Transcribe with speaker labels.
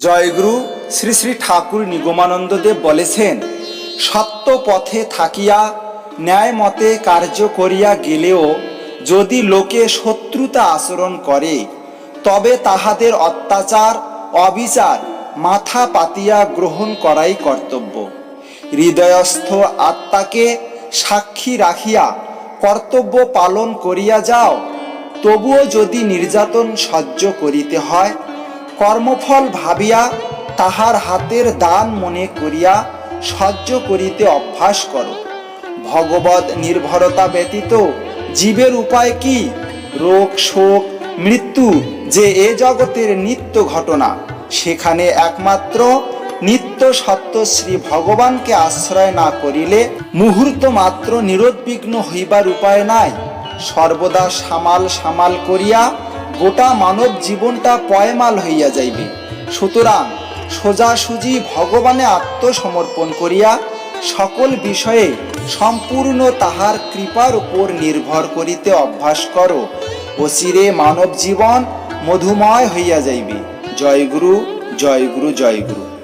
Speaker 1: জয়গুরু শ্রী শ্রী ঠাকুর নিগমানন্দদেব বলেছেন, সত্য পথে থাকিয়া, ন্যায় মতে কার্য করিয়া গেলেও যদি লোকে শত্রুতা আচরণ করে, তবে তাহাদের অত্যাচার, অবিচার মাথা পাতিয়া গ্রহণ করাই কর্তব্য। হৃদয়স্থ আত্মাকে সাক্ষী রাখিয়া কর্তব্য পালন করিয়া যাও, তবুও যদি নির্যাতন সহ্য করিতে হয় কর্মফল ভাবিয়া তাহার হাতের দান মনে করিয়া সহ্য করিতে অভ্যাস করো। ভগবত নির্ভরতা ব্যতীত জীবের উপায় কি? রোগ, শোক, মৃত্যু যে এ জগতের নিত্য ঘটনা, সেখানে একমাত্র নিত্য সত্য শ্রী ভগবানকে আশ্রয় না করিলে মুহূর্ত মাত্র নিরুদ্বিগ্ন হইবার উপায় নাই। সর্বদা সামাল সামাল করিয়া গোটা মানব জীবনটা পয়মাল হইয়া যাইবে। সুতরাং সোজাসুজি ভগবানে আত্মসমর্পণ করিয়া সকল বিষয়ে সম্পূর্ণ তাহার কৃপার উপর নির্ভর করিতে অভ্যাস করো, অচিরে মানব জীবন মধুময় হইয়া যাইবে। জয় গুরু জয় গুরু জয় গুরু।